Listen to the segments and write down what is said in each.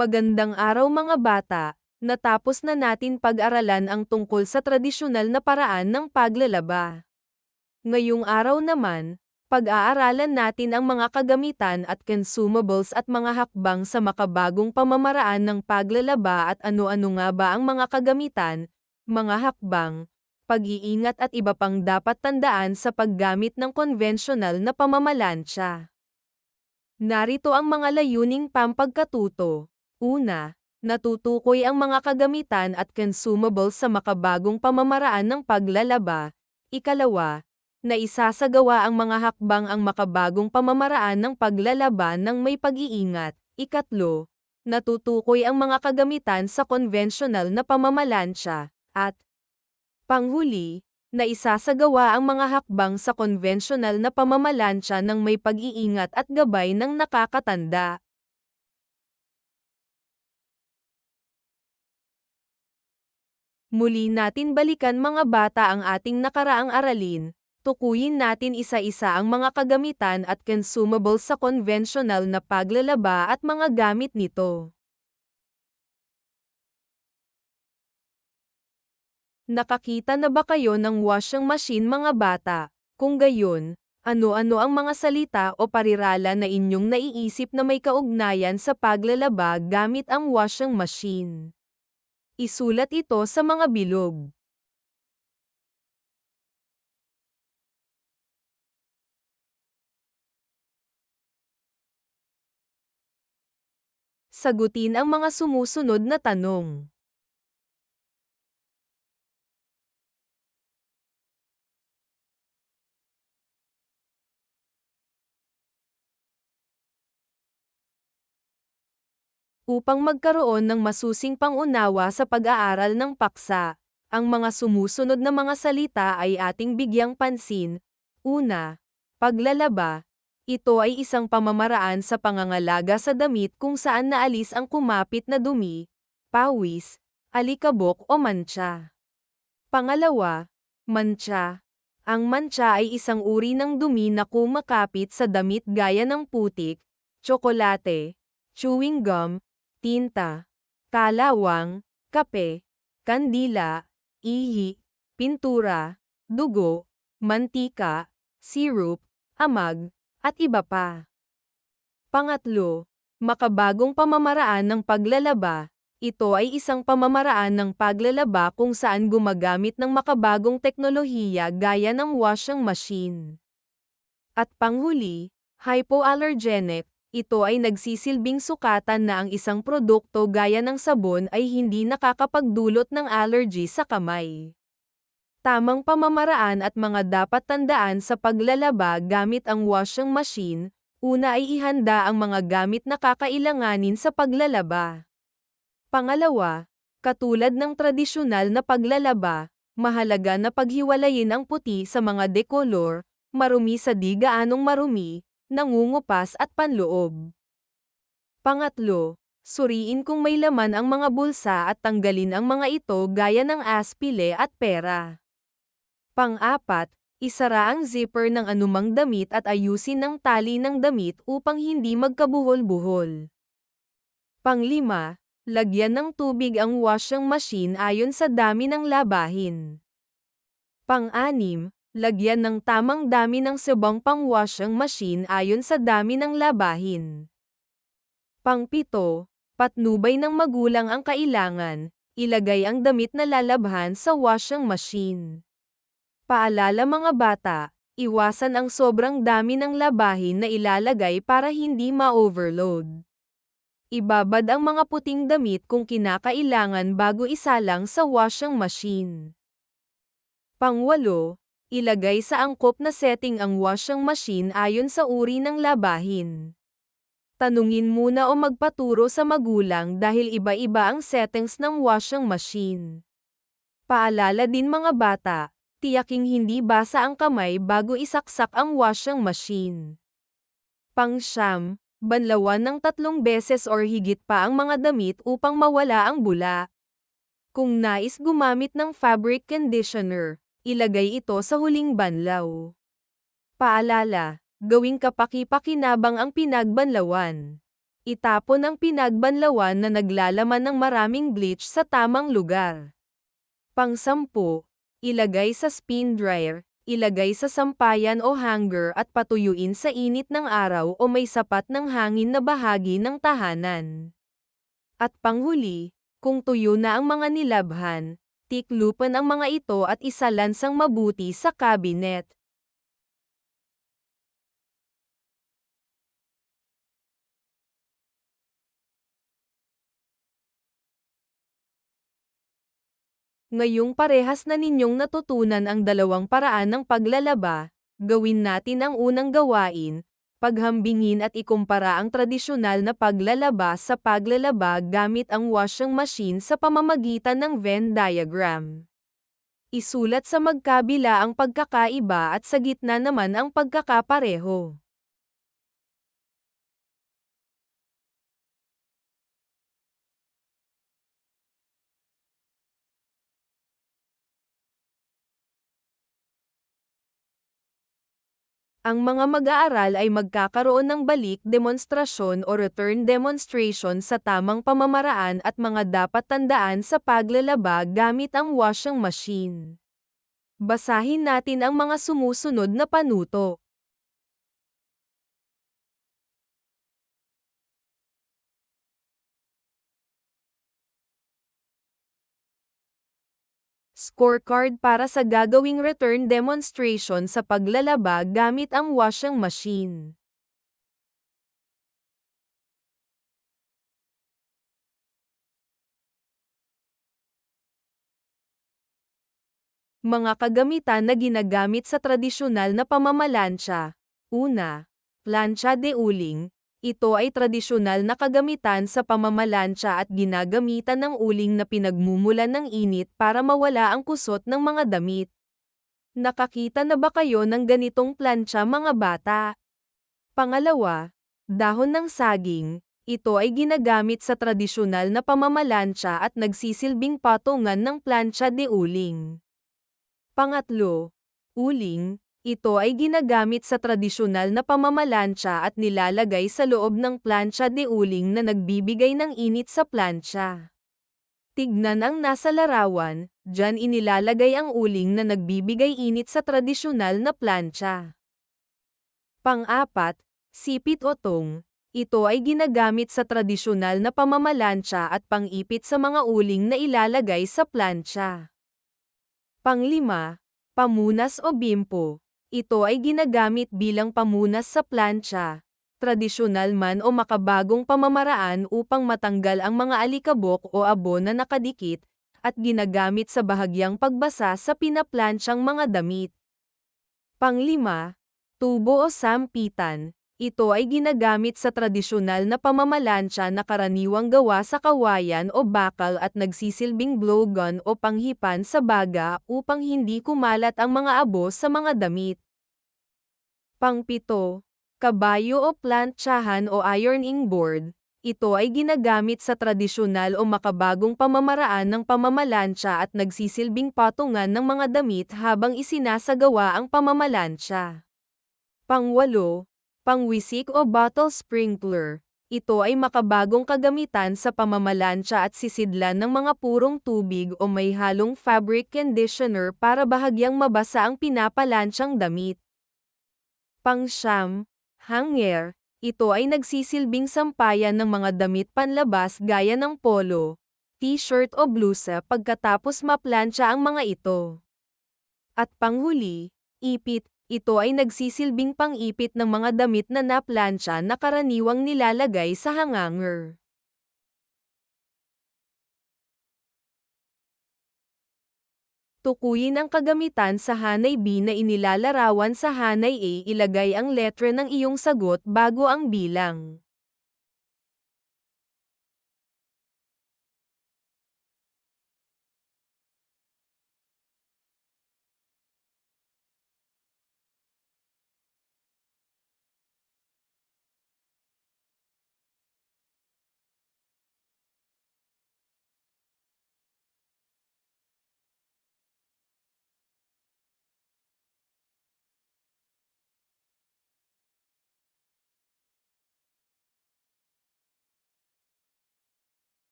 Magandang araw mga bata, natapos na natin pag-aralan ang tungkol sa tradisyonal na paraan ng paglalaba. Ngayong araw naman, pag-aaralan natin ang mga kagamitan at consumables at mga hakbang sa makabagong pamamaraan ng paglalaba at ano-ano nga ba ang mga kagamitan, mga hakbang, pag-iingat at iba pang dapat tandaan sa paggamit ng konvensyonal na pamamalansya. Narito ang mga layuning pampagkatuto. Una, natutukoy ang mga kagamitan at consumables sa makabagong pamamaraan ng paglalaba. Ikalawa, na isasagawa ang mga hakbang ang makabagong pamamaraan ng paglalaba ng may pag-iingat. Ikatlo, natutukoy ang mga kagamitan sa konvensyonal na pamamalansya. At, panghuli, na isasagawa ang mga hakbang sa konvensyonal na pamamalansya ng may pag-iingat at gabay ng nakakatanda. Muli natin balikan mga bata ang ating nakaraang aralin, tukuyin natin isa-isa ang mga kagamitan at consumables sa konvensyonal na paglalaba at mga gamit nito. Nakakita na ba kayo ng washing machine mga bata? Kung gayon, ano-ano ang mga salita o parirala na inyong naiisip na may kaugnayan sa paglalaba gamit ang washing machine? Isulat ito sa mga bilog. Sagutin ang mga sumusunod na tanong. Upang magkaroon ng masusing pangunawa sa pag-aaral ng paksa. Ang mga sumusunod na mga salita ay ating bigyang pansin. Una, paglalaba. Ito ay isang pamamaraan sa pangangalaga sa damit kung saan naalis ang kumapit na dumi, pawis, alikabok o mancha. Pangalawa, mancha. Ang mancha ay isang uri ng dumi na kumakapit sa damit gaya ng putik, tsokolate, chewing gum, tinta, kalawang, kape, kandila, ihi, pintura, dugo, mantika, sirup, amag, at iba pa. Pangatlo, makabagong pamamaraan ng paglalaba. Ito ay isang pamamaraan ng paglalaba kung saan gumagamit ng makabagong teknolohiya gaya ng washing machine. At panghuli, hypoallergenic, ito ay nagsisilbing sukatan na ang isang produkto gaya ng sabon ay hindi nakakapagdulot ng allergy sa kamay. Tamang pamamaraan at mga dapat tandaan sa paglalaba gamit ang washing machine, una ay ihanda ang mga gamit na kakailanganin sa paglalaba. Pangalawa, katulad ng tradisyonal na paglalaba, mahalaga na paghiwalayin ang puti sa mga decolor, marumi sa di gaanong marumi, nangungupas at panloob. Pangatlo, suriin kung may laman ang mga bulsa at tanggalin ang mga ito gaya ng aspile at pera. Pang-apat, isara ang zipper ng anumang damit at ayusin ang tali ng damit upang hindi magkabuhol-buhol. Panglima, lagyan ng tubig ang washing machine ayon sa dami ng labahin. Pang-anim, Lagyan ng tamang dami ng sabong pang-washing machine ayon sa dami ng labahin. Pangpito, patnubay ng magulang ang kailangan, ilagay ang damit na lalabhan sa washing machine. Paalala mga bata, iwasan ang sobrang dami ng labahin na ilalagay para hindi ma-overload. Ibabad ang mga puting damit kung kinakailangan bago isalang sa washing machine. Pangwalo, ilagay sa angkop na setting ang washing machine ayon sa uri ng labahin. Tanungin muna o magpaturo sa magulang dahil iba-iba ang settings ng washing machine. Paalala din mga bata, tiyaking hindi basa ang kamay bago isaksak ang washing machine. Pangsyam, banlawan ng tatlong beses or higit pa ang mga damit upang mawala ang bula. Kung nais gumamit ng fabric conditioner, ilagay ito sa huling banlaw. Paalala, gawing kapaki-pakinabang ang pinagbanlawan. Itapon ang pinagbanlawan na naglalaman ng maraming bleach sa tamang lugar. Pang-sampu, ilagay sa spin dryer, ilagay sa sampayan o hanger at patuyuin sa init ng araw o may sapat ng hangin na bahagi ng tahanan. At panghuli, kung tuyo na ang mga nilabhan, tiklupan ang mga ito at isalansang mabuti sa cabinet. Ngayong parehas na ninyong natutunan ang dalawang paraan ng paglalaba, gawin natin ang unang gawain, paghambingin at ikumpara ang tradisyonal na paglalaba sa paglalaba gamit ang washing machine sa pamamagitan ng Venn diagram. Isulat sa magkabila ang pagkakaiba at sa gitna naman ang pagkakapareho. Ang mga mag-aaral ay magkakaroon ng balik demonstrasyon o return demonstration sa tamang pamamaraan at mga dapat tandaan sa paglalaba gamit ang washing machine. Basahin natin ang mga sumusunod na panuto. Scorecard para sa gagawing return demonstration sa paglalaba gamit ang washing machine. Mga kagamitan na ginagamit sa tradisyonal na pamamalansya. Una, plancha de uling, ito ay tradisyonal na kagamitan sa pamamalansya at ginagamitan ng uling na pinagmumulan ng init para mawala ang kusot ng mga damit. Nakakita na ba kayo ng ganitong plancha mga bata? Pangalawa, dahon ng saging. Ito ay ginagamit sa tradisyonal na pamamalansya at nagsisilbing patungan ng plancha de uling. Pangatlo, uling, ito ay ginagamit sa tradisyonal na pamamalansya at nilalagay sa loob ng plancha de uling na nagbibigay ng init sa plancha. Tignan ang nasa larawan, dyan inilalagay ang uling na nagbibigay init sa tradisyonal na plancha. Pang-apat, sipit o tong. Ito ay ginagamit sa tradisyonal na pamamalansya at pang-ipit sa mga uling na ilalagay sa plancha. Panglima, pamunas o bimpo. Ito ay ginagamit bilang pamunas sa plancha, tradisyonal man o makabagong pamamaraan upang matanggal ang mga alikabok o abo na nakadikit, at ginagamit sa bahagyang pagbasa sa pinaplansyang mga damit. Panglima, tubo o sampitan. Ito ay ginagamit sa tradisyonal na pamamalansya na karaniwang gawa sa kawayan o bakal at nagsisilbing blowgun o panghipan sa baga upang hindi kumalat ang mga abo sa mga damit. Pangpito, kabayo o plantsahan o ironing board. Ito ay ginagamit sa tradisyonal o makabagong pamamaraan ng pamamalansya at nagsisilbing patungan ng mga damit habang isinasagawa ang pamamalansya. Pangwalo, pangwisik o bottle sprinkler. Ito ay makabagong kagamitan sa pamamalansya at sisidlan ng mga purong tubig o may halong fabric conditioner para bahagyang mabasa ang pinapalansyang damit. Pangsyam, hanger, ito ay nagsisilbing sampayan ng mga damit panlabas gaya ng polo, t-shirt o blusa pagkatapos maplansya ang mga ito. At panghuli, ipit, ito ay nagsisilbing pang-ipit ng mga damit na naplansya na karaniwang nilalagay sa hanger. Tukuyin ang kagamitan sa Hanay B na inilalarawan sa Hanay A. Ilagay ang letra ng iyong sagot bago ang bilang.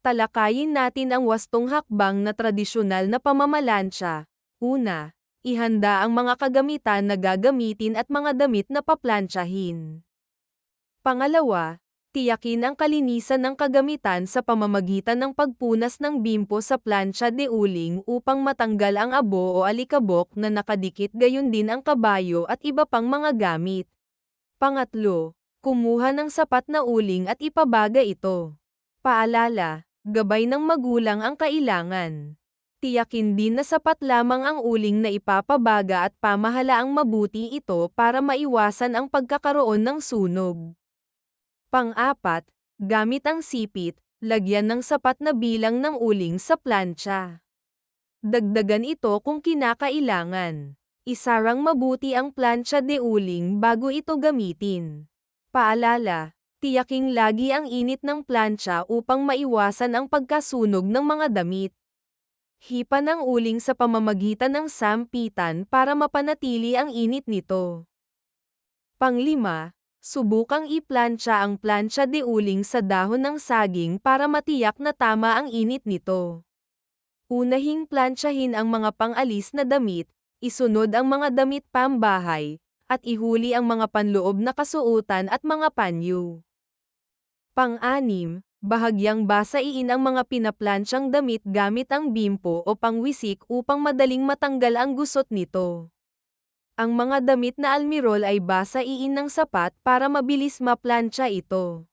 Talakayin natin ang wastong hakbang na tradisyonal na pamamalansya. Una, ihanda ang mga kagamitan na gagamitin at mga damit na paplantsahin. Pangalawa, tiyakin ang kalinisan ng kagamitan sa pamamagitan ng pagpunas ng bimpo sa plancha de uling upang matanggal ang abo o alikabok na nakadikit gayon din ang kabayo at iba pang mga gamit. Pangatlo, kumuha ng sapat na uling at ipabaga ito. Paalala, gabay ng magulang ang kailangan. Tiyakin din na sapat lamang ang uling na ipapabaga at pamahalaang mabuti ito para maiwasan ang pagkakaroon ng sunog. Pang-apat, gamit ang sipit, lagyan ng sapat na bilang ng uling sa plancha. Dagdagan ito kung kinakailangan. Isarang mabuti ang plancha de uling bago ito gamitin. Paalala, tiyaking lagi ang init ng plancha upang maiwasan ang pagkasunog ng mga damit. Hipa ng uling sa pamamagitan ng sampitan para mapanatili ang init nito. Panglima, Subukang i-plancha ang plancha de uling sa dahon ng saging para matiyak na tama ang init nito. Unahing planchahin ang mga pangalis na damit, isunod ang mga damit pambahay, at ihuli ang mga panloob na kasuotan at mga panyo. Pang-anim, bahagyang basaiin ang mga pinaplansyang damit gamit ang bimpo o pangwisik upang madaling matanggal ang gusot nito. Ang mga damit na almirol ay basaiin ng sapat para mabilis maplantsa ito.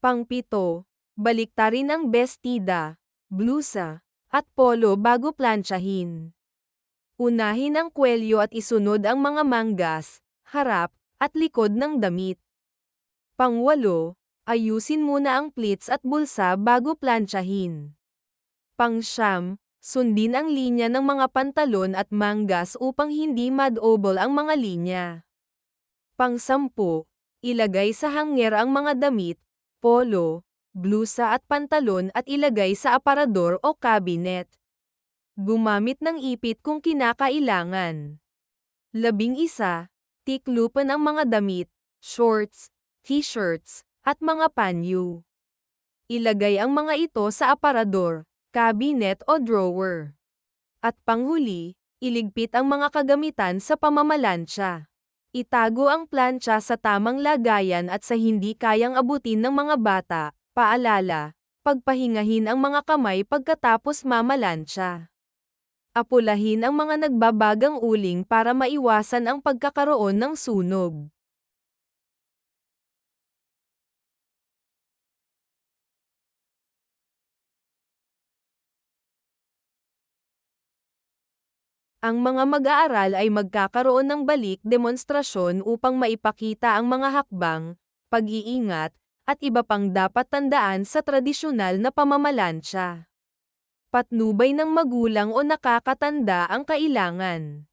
Pangpito, baliktarin ang bestida, blusa, at polo bago plantsahin. Unahin ang kwelyo at isunod ang mga manggas, harap, at likod ng damit. Pangwalo, ayusin muna ang pleats at bulsa bago plantsahin. Pangsyam, Sundin ang linya ng mga pantalon at manggas upang hindi madobol ang mga linya. Pang-sampu, ilagay sa hanger ang mga damit, polo, blusa at pantalon at ilagay sa aparador o cabinet. Gumamit ng ipit kung kinakailangan. Labing isa, tiklupan ang mga damit, shorts, t-shirts, at mga panyo. Ilagay ang mga ito sa aparador, cabinet o drawer. At panghuli, iligpit ang mga kagamitan sa pamamalansya. Itago ang plancha sa tamang lagayan at sa hindi kayang abutin ng mga bata, paalala, pagpahingahin ang mga kamay pagkatapos mamalansya. Apulahin ang mga nagbabagang uling para maiwasan ang pagkakaroon ng sunog. Ang mga mag-aaral ay magkakaroon ng balik demonstrasyon upang maipakita ang mga hakbang, pag-iingat, at iba pang dapat tandaan sa tradisyonal na pamamalansya. Patnubay ng magulang o nakakatanda ang kailangan.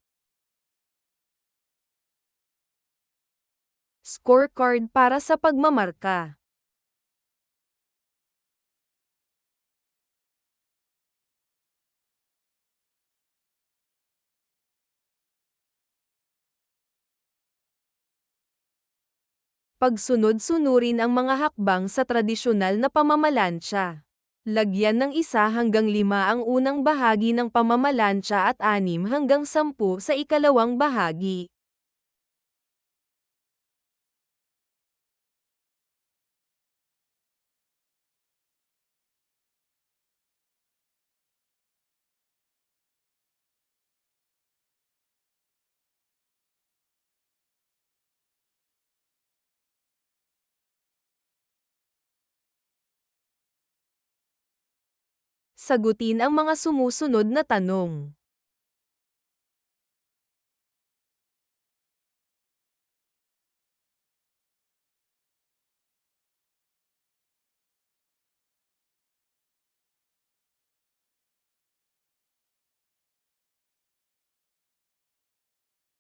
Scorecard para sa pagmamarka pagsunod-sunurin ang mga hakbang sa tradisyonal na pamamalansya. Lagyan ng isa hanggang lima ang unang bahagi ng pamamalansya at anim hanggang sampu sa ikalawang bahagi. Sagutin ang mga sumusunod na tanong.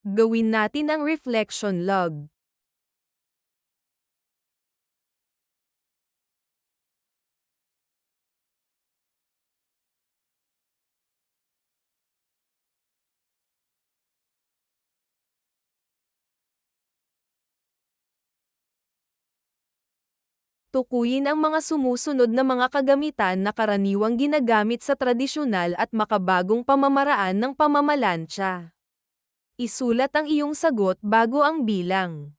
Gawin natin ang reflection log. Tukuyin ang mga sumusunod na mga kagamitan na karaniwang ginagamit sa tradisyonal at makabagong pamamaraan ng pamamalansya. Isulat ang iyong sagot bago ang bilang.